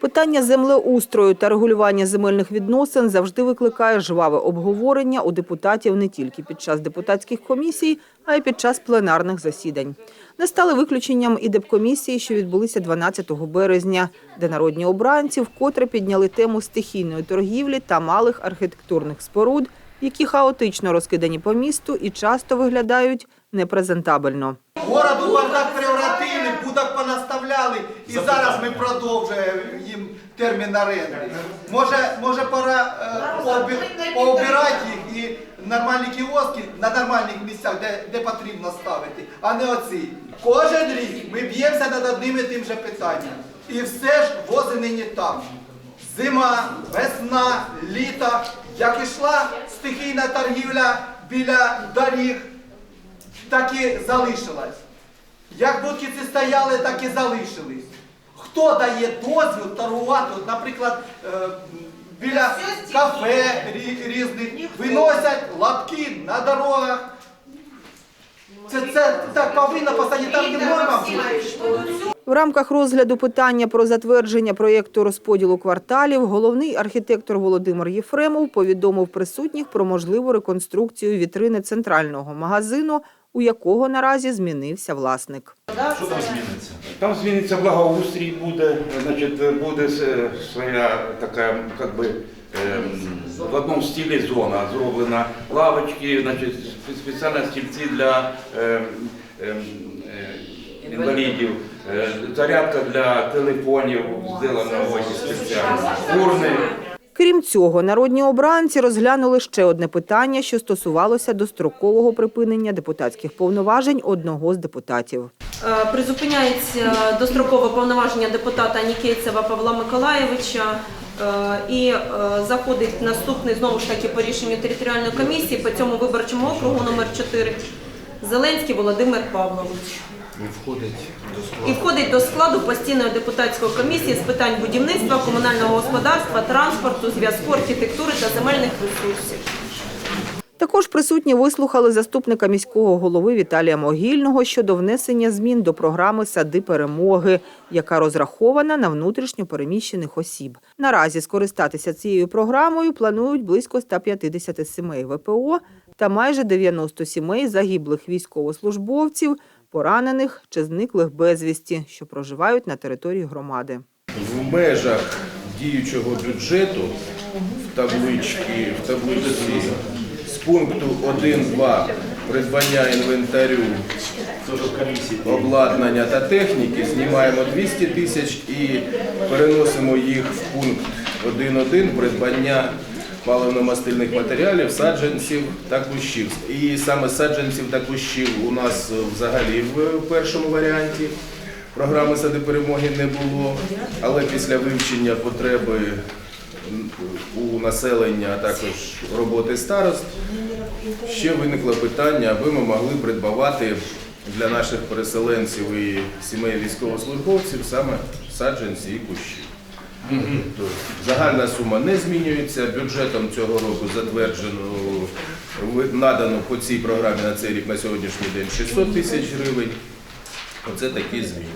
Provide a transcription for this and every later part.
Питання землеустрою та регулювання земельних відносин завжди викликає жваве обговорення у депутатів не тільки під час депутатських комісій, а й під час пленарних засідань. Не стали виключенням і депкомісії, що відбулися 12 березня, де народні обранці вкотре підняли тему стихійної торгівлі та малих архітектурних споруд, які хаотично розкидані по місту і часто виглядають непрезентабельно. Город у бардак превратили, будок понаставляли, і зараз ми продовжуємо їм термін оренди. Може, може пора е, обі- пообирати їх і нормальні кіоски на нормальних місцях, де, де потрібно ставити, а не оці. Кожен рік ми б'ємося над одним і тим же питанням. І все ж вози нині там. Зима, весна, літо, як ішла стихійна торгівля біля доріг, так і залишилась. Як будки ці стояли, так і залишились. Хто дає дозвіл торгувати, от, наприклад, е, біля кафе рі- різних, виносять лапки на дорогах. Це, це так повинно по санітарним нормам бути. В рамках розгляду питання про затвердження проєкту розподілу кварталів головний архітектор Володимир Єфремов повідомив присутніх про можливу реконструкцію вітрини центрального магазину, у якого наразі змінився власник. Що там зміниться? Там зміниться благоустрій, буде, значить, буде е, своя така, як би, ем, в одному стилі зона зроблена. Лавочки, значить, спе- спеціальні стільці для ем, е, інвалідів, е, зарядка для телефонів зроблена ось спеціально. Урни. Крім цього, народні обранці розглянули ще одне питання, що стосувалося дострокового припинення депутатських повноважень одного з депутатів. Е, Призупиняється дострокове повноваження депутата Нікейцева Павла Миколаєвича е, і е, заходить наступний знову ж таки по рішенню територіальної комісії по цьому виборчому округу номер 4 Зеленський Володимир Павлович. І входить до складу. І входить до складу постійної депутатської комісії з питань будівництва, комунального господарства, транспорту, зв'язку, архітектури та земельних ресурсів. Також присутні вислухали заступника міського голови Віталія Могильного щодо внесення змін до програми Сади перемоги, яка розрахована на внутрішньо переміщених осіб. Наразі скористатися цією програмою планують близько 150 сімей ВПО та майже 90 сімей загиблих військовослужбовців, поранених чи зниклих безвісті, що проживають на території громади. в межах діючого бюджету в табличці, в таблиці з пункту 1.2 придбання інвентарю, обладнання та техніки знімаємо 200 тисяч і переносимо їх в пункт 1.1 придбання паливно-мастильних матеріалів, саджанців та кущів. І саме саджанців та кущів у нас взагалі в першому варіанті програми сади перемоги не було, але після вивчення потреби у населення, а також роботи старост, ще виникло питання, аби ми могли придбавати для наших переселенців і сімей військовослужбовців саме саджанці і кущі. Тобто Загальна сума не змінюється. Бюджетом цього року затверджено надано по цій програмі на цей рік на сьогоднішній день 600 тисяч гривень. Оце такі зміни.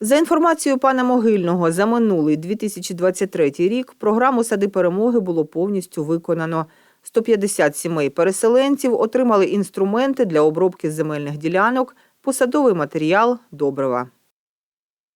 За інформацією пана Могильного, за минулий 2023 рік програму Сади перемоги було повністю виконано. 150 сімей переселенців отримали інструменти для обробки земельних ділянок, посадовий матеріал, добрива.